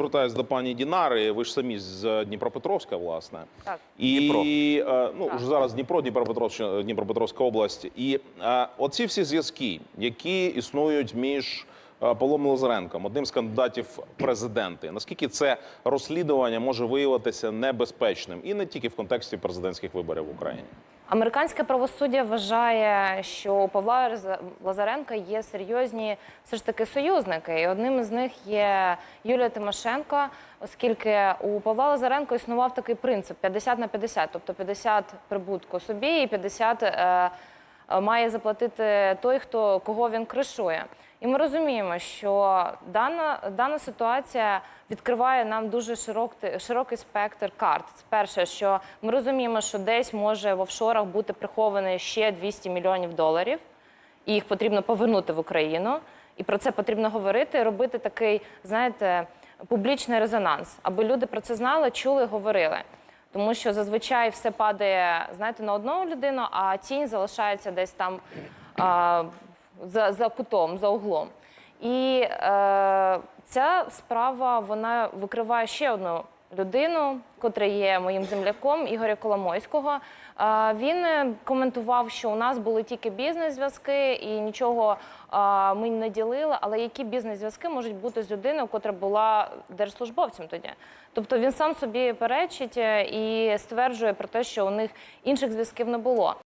Звертаюсь до пані Дінари. Ви ж самі з Дніпропетровська, власне. Так. І Дніпро. е, ну Так. вже зараз Дніпро, Дніпропетровщина, Дніпропетровська область. І е, оці всі зв'язки, які існують між е, Павлом Лазаренком, одним з кандидатів президенти. Наскільки це розслідування може виявитися небезпечним і не тільки в контексті президентських виборів в Україні? Американське правосуддя вважає, що у Павла Лазаренка є серйозні все ж таки союзники, і одним із них є Юлія Тимошенко, оскільки у Павла Лазаренко існував такий принцип 50 на 50, тобто 50 прибутку собі і 50 е, е, має заплатити той, хто кого він кришує. І ми розуміємо, що дана, дана ситуація відкриває нам дуже широкий, широкий спектр карт. Це перше, що ми розуміємо, що десь може в офшорах бути приховані ще 200 мільйонів доларів, і їх потрібно повернути в Україну. І про це потрібно говорити, робити такий, знаєте, публічний резонанс, аби люди про це знали, чули, говорили. Тому що зазвичай все падає, знаєте, на одну людину, а тінь залишається десь там за, за кутом, за углом. І е, ця справа вона викриває ще одну людину, котра є моїм земляком Ігоря Коломойського. Е, він коментував, що у нас були тільки бізнес-зв'язки і нічого е, ми не ділили. Але які бізнес-зв'язки можуть бути з людиною, котра була держслужбовцем тоді? Тобто він сам собі перечить е, і стверджує про те, що у них інших зв'язків не було.